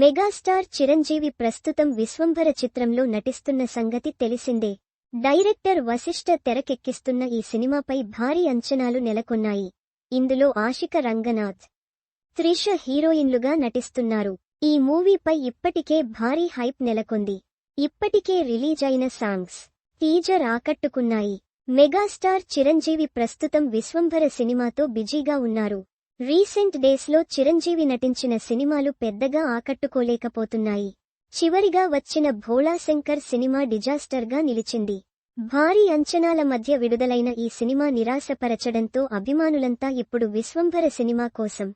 Megastar Chiranjeevi ప్రస్తుతం విశ్వంభర చిత్రంలో నటిస్తున్న సంగతి తెలిసిందే. డైరెక్టర్ వశిష్ఠ తెరకెక్కిస్తున్న ఈ సినిమాపై భారీ అంచనాలు నెలకొన్నాయి. ఇందులో ఆశిక రంగనాథ్ త్రిష హీరోయిన్లుగా నటిస్తున్నారు. ఈ మూవీపై ఇప్పటికే భారీ హైప్ నెలకొంది. ఇప్పటికే రిలీజ్ అయిన సాంగ్స్ టీజర్ ఆకట్టుకున్నాయి. మెగాస్టార్ చిరంజీవి ప్రస్తుతం విశ్వంభర సినిమాతో బిజీగా ఉన్నారు. రీసెంట్ డేస్లో చిరంజీవి నటించిన సినిమాలు పెద్దగా ఆకట్టుకోలేకపోతున్నాయి. చివరిగా వచ్చిన భోళాశంకర్ సినిమా డిజాస్టర్గా నిలిచింది. భారీ అంచనాల మధ్య విడుదలైన ఈ సినిమా నిరాశపరచడంతో అభిమానులంతా ఇప్పుడు విశ్వంభర సినిమా కోసం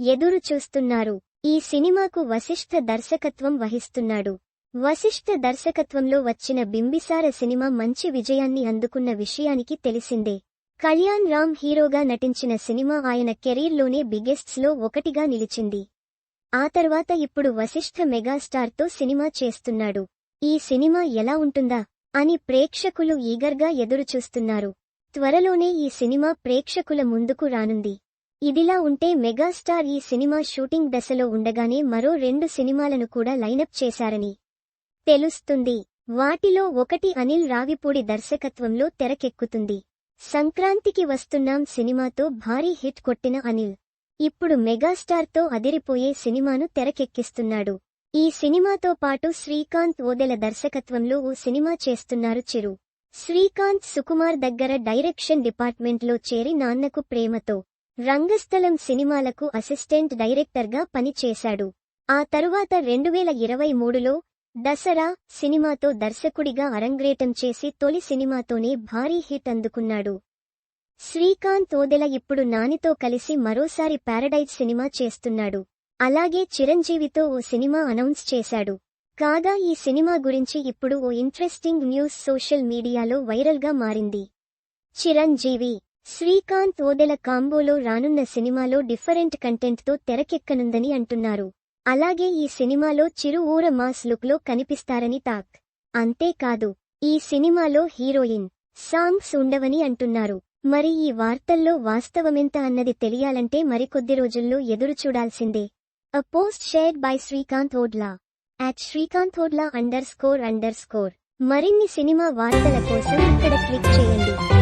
ఎదురు చూస్తున్నారు. ఈ సినిమాకు వశిష్ఠ దర్శకత్వం వహిస్తున్నాడు. వశిష్ఠ దర్శకత్వంలో వచ్చిన బింబిసార సినిమా మంచి విజయాన్ని అందుకున్న విషయానికి తెలిసిందే. కళ్యాణ్ రామ్ హీరోగా నటించిన సినిమా ఆయన కెరీర్లోనే బిగ్గెస్ట్స్లో ఒకటిగా నిలిచింది. ఆ తర్వాత ఇప్పుడు వశిష్ఠ మెగాస్టార్తో సినిమా చేస్తున్నాడు. ఈ సినిమా ఎలా ఉంటుందా? అని ప్రేక్షకులు ఈగర్గా ఎదురుచూస్తున్నారు. త్వరలోనే ఈ సినిమా ప్రేక్షకుల ముందుకు రానుంది. ఇదిలా ఉంటే మెగాస్టార్ ఈ సినిమా షూటింగ్ దశలో ఉండగానే మరో రెండు సినిమాలను కూడా లైనప్ చేశారని తెలుస్తుంది. వాటిలో ఒకటి అనిల్ రావిపూడి దర్శకత్వంలో తెరకెక్కుతుంది. సంక్రాంతికి వస్తున్నాం సినిమాతో భారీ హిట్ కొట్టిన అనిల్. ఇప్పుడు మెగాస్టార్తో అదిరిపోయే సినిమాను తెరకెక్కిస్తున్నాడు. ఈ సినిమాతో పాటు శ్రీకాంత్ ఓదెల దర్శకత్వంలో ఓ సినిమా చేస్తున్నారు చిరు. శ్రీకాంత్ సుకుమార్ దగ్గర డైరెక్షన్ డిపార్ట్మెంట్లో చేరి నాన్నకు ప్రేమతో రంగస్థలం సినిమాలకు అసిస్టెంట్ డైరెక్టర్గా పనిచేశాడు. ఆ తరువాత రెండువేల ఇరవై మూడులో దసరా సినిమాతో దర్శకుడిగా అరంగ్రేటం చేసి తొలి సినిమాతోనే భారీ హిట్ అందుకున్నాడు. శ్రీకాంత్ ఓదెల ఇప్పుడు నానితో కలిసి మరోసారి పారడైజ్ సినిమా చేస్తున్నాడు. అలాగే చిరంజీవితో ఓ సినిమా అనౌన్స్ చేశాడు. కాగా ఈ సినిమా గురించి ఇప్పుడు ఓ ఇంట్రెస్టింగ్ న్యూస్ సోషల్ మీడియాలో వైరల్గా మారింది. చిరంజీవి శ్రీకాంత్ ఓదెల కాంబోలో రానున్న సినిమాలో డిఫరెంట్ కంటెంట్తో తెరకెక్కనుందని అంటున్నారు. అలాగే ఈ సినిమాలో చిరు ఊర మాస్ లుక్లో కనిపిస్తారని టాక్ అంతేకాదు ఈ సినిమాలో హీరోయిన్ సాంగ్స్ ఉండవని అంటున్నారు. మరి ఈ వార్తల్లో వాస్తవమెంత అన్నది తెలియాలంటే మరికొద్ది రోజుల్లో ఎదురుచూడాల్సిందే అ post shared by Srikanth Odla at Srikanth Odla under score under score మరిన్ని సినిమా వార్తల కోసం ఇక్కడ క్లిక్ చేయండి.